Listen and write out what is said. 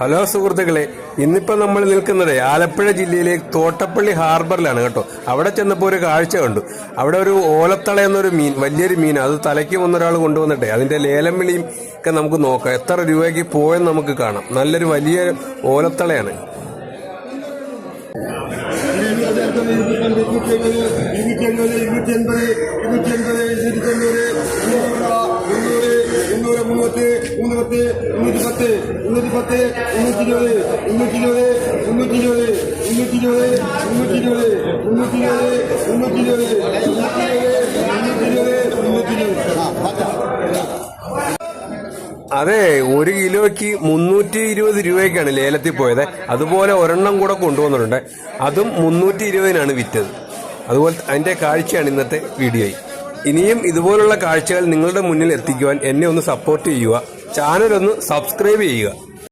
Hello സുഹൃത്തുക്കളെ ഇന്നിപ്പോ നമ്മൾ നിൽക്കുന്നത് ആലപ്പുഴ ജില്ലയിലെ തോട്ടപ്പള്ളി ഹാർബറിലാണ് കേട്ടോ. അവിടെ ചെന്നപ്പോൾ ഒരു കാഴ്ച കണ്ടു. അവിടെ ഒരു ഓലത്തള എന്നൊരു മീൻ വലിയൊരു മീൻ അത് തലയ്ക്ക് വന്നൊരാൾ കൊണ്ടുവന്നിട്ടെ. അതിന്റെ ലേലം വിളിയും ഒക്കെ നമുക്ക് നോക്കാം. എത്ര രൂപയ്ക്ക് പോയെന്ന് നമുക്ക് കാണാം. നല്ലൊരു വലിയ ഓലത്തളയാണ്. ഇരുന്നൂറ്റി എൺപത് ഇരുന്നൂറ്റി എൺപത് മുന്നൂറ്റി പത്ത് മുന്നൂറ്റി പത്ത് മുന്നൂറ്റി ഇരുപത് മുന്നൂറ്റി ഇരുപത് മുന്നൂറ്റി ഇരുപത് മുന്നൂറ്റി ഇരുപത് ഇരുപത് അതെ ഒരു കിലോയ്ക്ക് മുന്നൂറ്റി ഇരുപത് രൂപയ്ക്കാണ് ലേലത്തിൽ പോയത്. അതുപോലെ ഒരെണ്ണം കൂടെ കൊണ്ടുവന്നിട്ടുണ്ട്. അതും മുന്നൂറ്റി ഇരുപതിനാണ് വിറ്റത്. അതുപോലെ അതിന്റെ കാഴ്ചയാണ് ഇന്നത്തെ വീഡിയോയിൽ. ഇനിയും ഇതുപോലുള്ള കാഴ്ചകൾ നിങ്ങളുടെ മുന്നിൽ എത്തിക്കുവാൻ എന്നെ ഒന്ന് സപ്പോർട്ട് ചെയ്യുക. ചാനലൊന്ന് സബ്സ്ക്രൈബ് ചെയ്യുക.